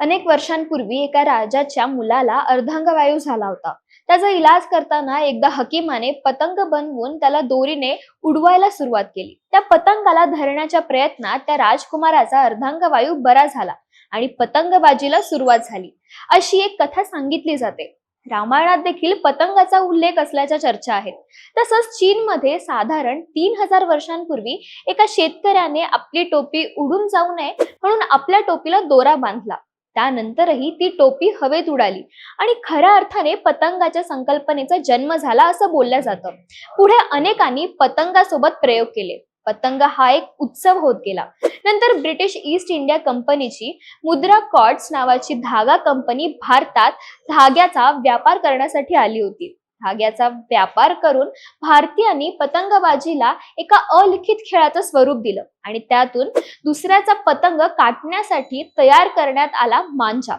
अनेक वर्षांपूर्वी एका राजाच्या मुलाला अर्धांगवायू झाला होता. त्याचा इलाज करताना एकदा हकीमाने पतंग बनवून त्याला दोरीने उडवायला सुरुवात केली. त्या पतंगाला धरण्याच्या प्रयत्नात त्या राजकुमाराचा अर्धांगवायू बरा झाला आणि पतंगबाजीला सुरुवात झाली. अशी एक कथा सांगितली जाते. रामायणात देखील पतंगाचा उल्लेख असल्याच्या चर्चा आहेत. तसंच चीनमध्ये साधारण तीन हजार वर्षांपूर्वी एका शेतकऱ्याने आपली टोपी उडून जाऊ नये म्हणून आपल्या टोपीला दोरा बांधला. त्यानंतरही ती टोपी हवेत उडाली. आणि खऱ्या अर्थाने पतंगाच्या संकल्पनेचा जन्म झाला असं बोललं जातं. पुढे अनेकांनी पतंगासोबत प्रयोग केले. पतंग हा एक उत्सव होत गेला. नंतर ब्रिटिश ईस्ट इंडिया कंपनीची मुद्रा कॉर्ड्स नावाची धागा कंपनी भारतात धाग्याचा व्यापार करण्यासाठी आली होती. धाग्याचा व्यापार करून भारतीयांनी पतंगबाजीला एका अलिखित खेळाचं स्वरूप दिलं. आणि त्यातून दुसऱ्याचा पतंग काटण्यासाठी तयार करण्यात आला मांजा.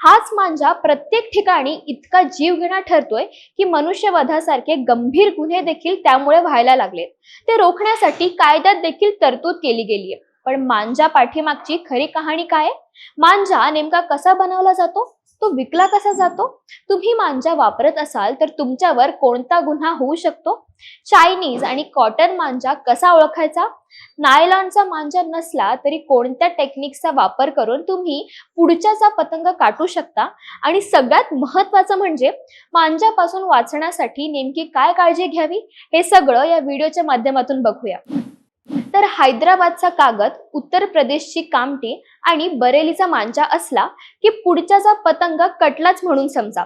हाच मांजा प्रत्येक ठिकाणी इतका जीवघेणा ठरतोय की मनुष्यवधासारखे गंभीर गुन्हे देखील त्यामुळे व्हायला लागलेत ते रोखण्यासाठी कायद्यात देखील तरतूद केली गेली आहे पण मांजा पाठीमागची खरी कहाणी काय? मांजा नेमका कसा बनवला जातो? तो विकला कसा जातो? तुम्ही मांजा वापरत असाल तर तुमच्यावर कोणता गुन्हा होऊ शकतो? चायनीज आणि कॉटन मांजा कसा ओळखायचा? नायलॉनचा मांजा नसला तरी कोणत्या टेक्निक्सचा वापर करून तुम्ही पुढच्याचा पतंग काटू शकता? आणि सगळ्यात महत्वाचं म्हणजे मांजापासून वाचण्यासाठी नेमकी काय काळजी घ्यावी? हे सगळं या व्हिडिओच्या माध्यमातून बघूया. हैदराबादचा कागद उत्तर प्रदेशची कामटी आणि बरेलीचा मांजा असला की पुढच्याचा पतंग कटलाच म्हणून समजा.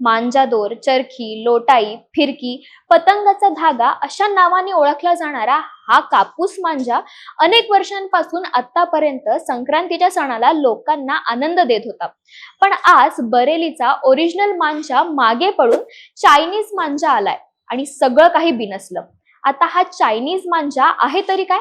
मांजा दोर चरखी लोटाई फिरकी पतंगाचा धागा अशा नावाने ओळखला जाणारा हा कापूस मांजा अनेक वर्षांपासून आतापर्यंत संक्रांतीच्या सणाला लोकांना आनंद देत होता. पण आज बरेलीचा ओरिजिनल मांजा मागे पडून चायनीज मांजा आलाय आणि सगळं काही बिनसलं. आता हा चायनीज मांजा आहे तरी काय?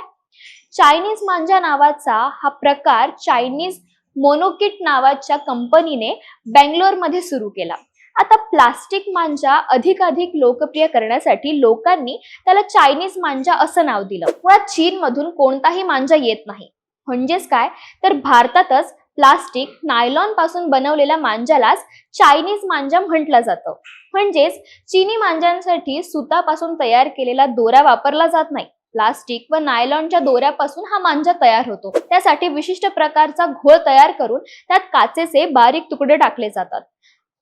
चायनीज मांजा नावाचा हा प्रकार चायनीज मोनोकिट नावाच्या कंपनीने बेंगलोरमध्ये सुरू केला. आता प्लास्टिक मांजा अधिकाधिक लोकप्रिय करण्यासाठी लोकांनी त्याला चायनीज मांजा असं नाव दिलं. मुळात चीनमधून कोणताही मांजा येत नाही. म्हणजेच काय? तर भारतातच प्लास्टिक नायलॉनपासून बनवलेल्या मांजालाच चायनीज मांजा म्हटलं जातं. म्हणजेच चीनी मांजांसाठी सुतापासून तयार केलेला दोरा वापरला जात नाही. प्लास्टिक व नायलॉनच्या दोऱ्यापासून हा मांजा तयार होतो. त्यासाठी विशिष्ट प्रकारचा घोळ तयार करून त्यात काचेचे बारीक तुकडे टाकले जातात.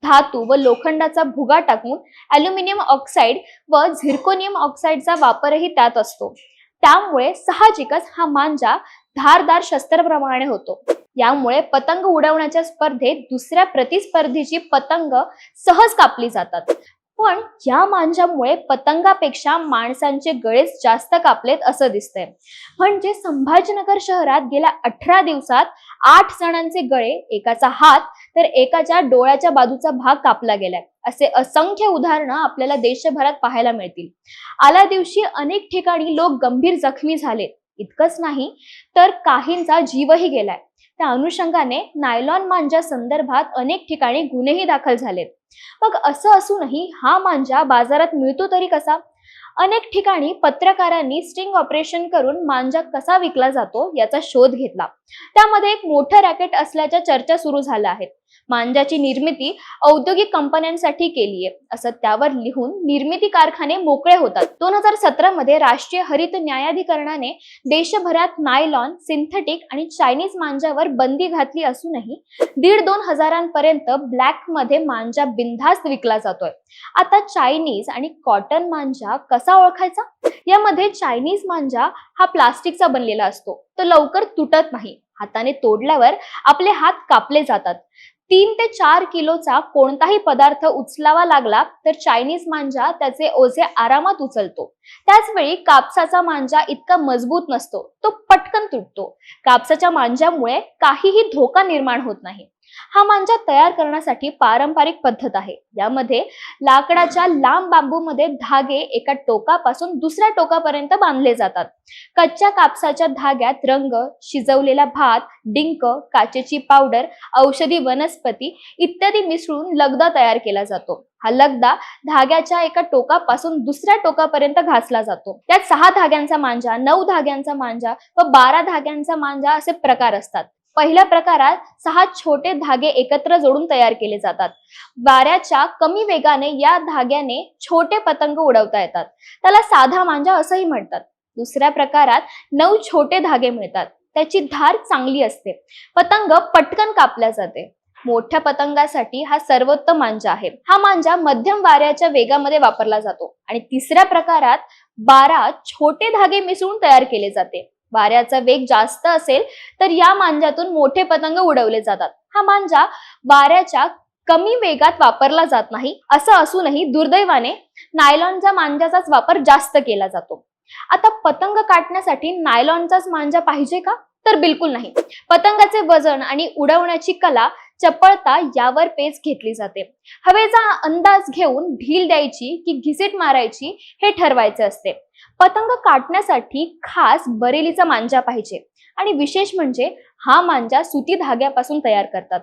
धातू व लोखंडाचा भुगा टाकून अल्युमिनियम ऑक्साईड व झिर्कोनियम ऑक्साईडचा वापरही त्यात असतो. त्यामुळे साहजिकच हा मांजा धारदार शस्त्राप्रमाणे होतो. यामुळे पतंग उडवण्याच्या स्पर्धेत दुसऱ्या प्रतिस्पर्धीची पतंग सहज कापली जातात. पण या मांजामुळे पतंगापेक्षा माणसांचे गळेच जास्त कापलेत असं दिसतंय. म्हणजे संभाजीनगर शहरात गेल्या अठरा दिवसात आठ जणांचे गळे एकाचा हात तर एकाच्या डोळ्याच्या बाजूचा भाग कापला गेलाय. असे असंख्य उदाहरणं आपल्याला देशभरात पाहायला मिळतील. आल्या दिवशी अनेक ठिकाणी लोक गंभीर जखमी झालेत. इतकंच नाही तर काहींचा जीवही गेलाय. त्या अनुषंगाने नायलॉन मांजा संदर्भात अनेक ठिकाणी गुन्हेही दाखल झालेत. मग असं असूनही हा मांजा बाजारात मिळतो तरी कसा? अनेक ठिकाणी पत्रकारांनी स्टिंग ऑपरेशन करून मांजा कसा विकला जातो याचा शोध घेतला. त्यामध्ये एक मोठं रॅकेट असल्याच्या चर्चा सुरू झाल्या आहेत. मांजाची निर्मिती औद्योगिक कंपन्यांसाठी केली आहे असं त्यावर लिहून निर्मिती कारखाने मोकळे होतात. दोन हजार सतरा मध्ये राष्ट्रीय हरित न्यायाधिकरणाने देशभरात नायलॉन सिंथेटिक आणि चायनीज मांजावर बंदी घातली असूनही दीड दोन हजारांपर्यंत ब्लॅकमध्ये मांजा बिनधास्त विकला जातोय. आता चायनीज आणि कॉटन मांजा कसा ओळखायचा? यामध्ये चायनीज मांजा हा प्लास्टिकचा बनलेला असतो. तो लवकर तुटत नाही. हाताने तोडल्यावर आपले हात कापले जातात. तीन ते चार किलोचा कोणताही पदार्थ उचलावा लागला तर चायनीज मांजा त्याचे ओझे आरामात उचलतो. त्याचवेळी कापसाचा मांजा इतका मजबूत नसतो तो पटकन तुटतो. कापसाच्या मांजामुळे काहीही धोका निर्माण होत नाही. हा मांजा तयार करण्यासाठी पारंपरिक पद्धत आहे. यामध्ये लाकडाच्या लांब बांबूमध्ये धागे एका टोकापासून दुसऱ्या टोकापर्यंत बांधले जातात. कच्च्या कापसाच्या धाग्यात रंग शिजवलेला भात डिंक काचेची पावडर औषधी वनस्पती इत्यादी मिसळून लगदा तयार केला जातो. हा लगदा धाग्याच्या एका टोकापासून दुसऱ्या टोकापर्यंत घासला जातो. त्यात सहा धाग्यांचा मांजा नऊ धाग्यांचा मांजा व बारा धाग्यांचा मांजा असे प्रकार असतात. पहिल्या प्रकारात सहा छोटे धागे एकत्र जोडून तयार केले जातात. वाऱ्याच्या कमी वेगाने या धाग्याने छोटे पतंग उडवता येतात. त्याला साधा मांजा असंही म्हणतात. दुसऱ्या प्रकारात नऊ छोटे धागे मिळतात. त्याची धार चांगली असते. पतंग पटकन कापल्या जाते. मोठ्या पतंगासाठी हा सर्वोत्तम मांजा आहे. हा मांजा मध्यम वाऱ्याच्या वेगामध्ये वापरला जातो आणि तिसऱ्या प्रकारात बारा छोटे धागे मिसळून तयार केले जाते. वाऱ्याचा वेग जास्त असेल तर या मांजातून मोठे पतंग उडवले जातात. हा मांजा वाऱ्याच्या कमी वेगात वापरला जात नाही असं असूनही दुर्दैवाने नायलॉनच्या मांजाचाच वापर जास्त केला जातो. आता पतंग काटण्यासाठी नायलॉनचाच मांजा पाहिजे का? तर बिलकुल नाही. पतंगाचे वजन आणि उडवण्याची कला चपळता यावर पेच घेतली जाते. हवेचा अंदाज घेऊन ढील द्यायची की घिसीट मारायची हे ठरवायचे असते. पतंग काटण्यासाठी खास बरेलीचा मांजा पाहिजे. आणि विशेष म्हणजे हा मांजा सुती धाग्यापासून तयार करतात.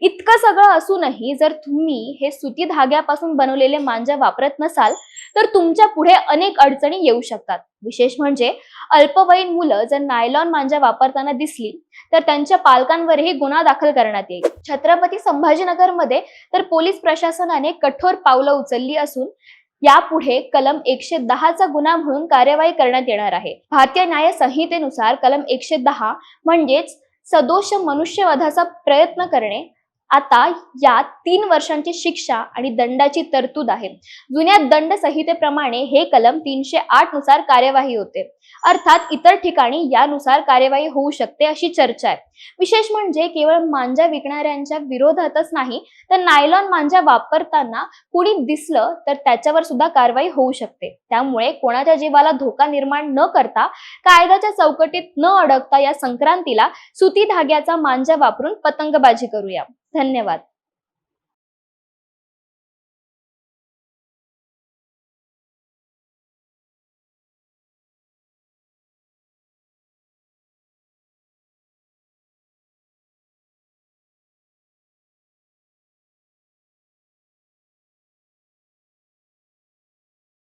इतकं सगळं असूनही जर तुम्ही हे सुती धाग्यापासून बनवलेले मांजा वापरत नसाल तर तुमच्यापुढे अनेक अडचणी येऊ शकतात. विशेष म्हणजे अल्पवयीन मुलं जर नायलॉन मांजा वापरताना दिसली तर त्यांच्या पालकांवरही गुन्हा दाखल करण्यात येईल. छत्रपती संभाजीनगरमध्ये तर पोलीस प्रशासनाने कठोर पावलं उचलली असून यापुढे कलम एकशे दहाचा गुन्हा म्हणून कार्यवाही करण्यात येणार आहे. भारतीय न्याय संहितेनुसार कलम एकशे दहा म्हणजेच सदोष मनुष्यवधाचा प्रयत्न करणे आता या तीन वर्षांची शिक्षा आणि दंडाची तरतूद आहे. जुन्या दंड संहितेप्रमाणे हे कलम तीनशे आठनुसार कार्यवाही होते. अर्थात इतर ठिकाणी यानुसार कार्यवाही होऊ शकते अशी चर्चा आहे. विशेष म्हणजे केवळ मांजा विकणाऱ्यांच्या विरोधातच नाही तर नायलॉन मांजा वापरताना कुणी दिसलं तर त्याच्यावर सुद्धा कारवाई होऊ शकते. त्यामुळे कोणाच्या जीवाला धोका निर्माण न करता कायद्याच्या चौकटीत न अडकता या संक्रांतीला सुती धाग्याचा मांजा वापरून पतंगबाजी करूया. धन्यवाद.